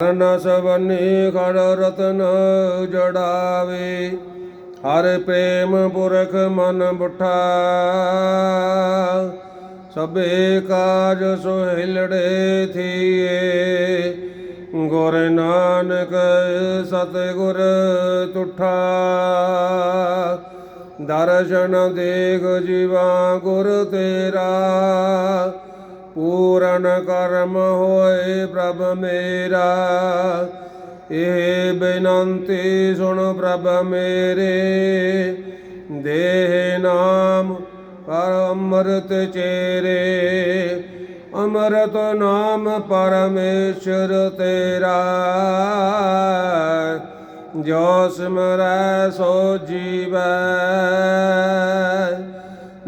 Run ਸਵਨੀ ਖੜ ਰਤਨ ਜੜਾਵੇ, ਹਰ ਪ੍ਰੇਮ ਪੁਰਖ ਮਨ ਬੁਠਾ। ਸਭੇ ਕਾਜ ਸੁਹਿਲੜੇ ਥੀਏ, ਗੁਰ ਨਾਨਕ ਸਤਿਗੁਰ ਤੁਠਾ। ਦਰਸ਼ਨ ਦੇਖ ਜੀਵਾ ਗੁਰ ਤੇਰਾ ਪੂਰਨ ਕਰਮ ਹੋਏ ਪ੍ਰਭ ਮੇਰਾ। ਇਹ ਬੇਨੰਤੀ ਸੁਣ ਪ੍ਰਭ ਮੇਰੇ। ਦੇਹ ਨਾਮ ਪਰ ਅੰਮ੍ਰਿਤ ਚੇਰੇ। ਅੰਮ੍ਰਿਤ ਨਾਮ ਪਰਮੇਸ਼ਰ ਤੇਰਾ। ਜੋ ਸਿਮਰੈ ਸੋ ਜੀਵੈ।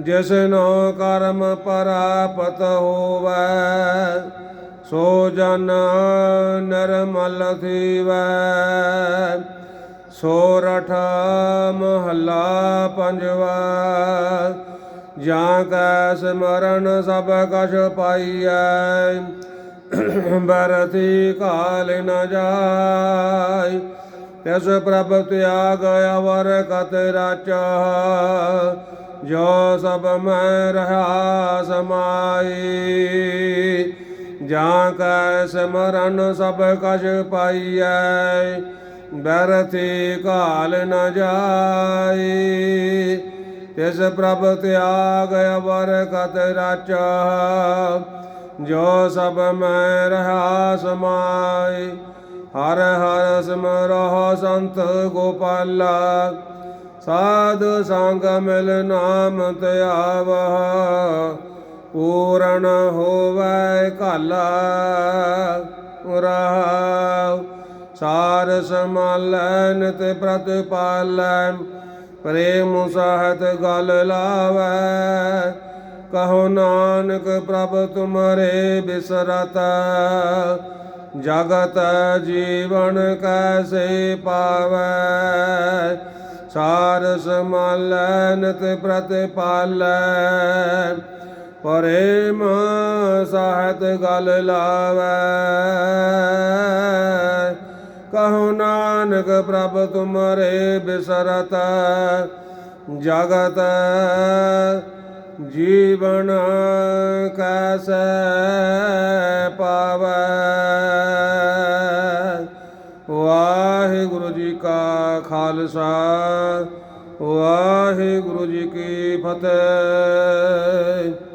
ਜਿਸਨੋ ਕਰਮ ਪਰਾਪਤ ਹੋਵੈ, ਸੋ ਜਨ ਨਰਮਲ ਥੀਵੈ। ਸੋਰਠ ਮਹੱਲਾ ਪੰਜਵਾ, ਜਾਂ ਕੈ ਸਮਰਨ ਸਭ ਕਛ ਪਾਈਐ। ਬਰਤੀ ਕਾਲ ਨ ਜਾਇ ਤਿਸ ਪ੍ਰਭ ਤਿਆਗ ਅਵਰ ਕਤ ਰਾਚਾ। ਜੋ ਸਭ ਮੈਂ ਰਹਾ ਸਮਾਈ, ਜਾਂ ਕੈ ਸਮਰਨ ਸਭ ਕਛ ਪਾਈਐ ਬਰਤੀ ਕਾਲ ਨ ਜਾਈ। ਤਿਸ ਪ੍ਰਭ ਤਿਆਗ ਅਵਰ ਕਤ ਰਾਚਾ, ਜੋ ਸਭ ਮੈਂ ਰਹਾ ਸਮਾਈ ਹਰ ਹਰ ਸਿਮਰਹੁ ਸੰਤ ਗੋਪਾਲਾ, ਸਾਧ ਸੰਗ ਮਿਲ ਨਾਮ ਧਿਆਵਹ ਪੂਰਨ ਹੋਵੈ ਕਾਲਾ ਰਹਾਉ ਸਾਰ ਸਮਾਲੈ ਨਿਤ ਪ੍ਰਤਿਪਾਲੈ ਪ੍ਰੇਮ ਸਹਤ ਗਲ ਲਾਵੈ। ਕਹੋ ਨਾਨਕ ਪ੍ਰਭ ਤੁਮਰੇ ਬਿਸਰਤਾ ਜਗਤ ਜੀਵਨ ਕੈਸੇ ਪਾਵੈ? ਸਾਰ ਸਮਾਲੈ ਨਿਤ ਪ੍ਰਤਿਪਾਲੈ। ਪ੍ਰੇਮ ਸਾਹਿਤ ਗਲ ਲਾਵੈ। ਕਹੋ ਨਾਨਕ ਪ੍ਰਭ ਤੁਮਰੇ ਬਿਸਰਤ ਜਗਤ ਜੀਵਨ ਕੈਸੈ ਪਾਵੈ। ਵਾਹਿਗੁਰੂ ਜੀ ਕਾ ਖਾਲਸਾ ਵਾਹਿਗੁਰੂ ਜੀ ਕੀ ਫਤਿਹ।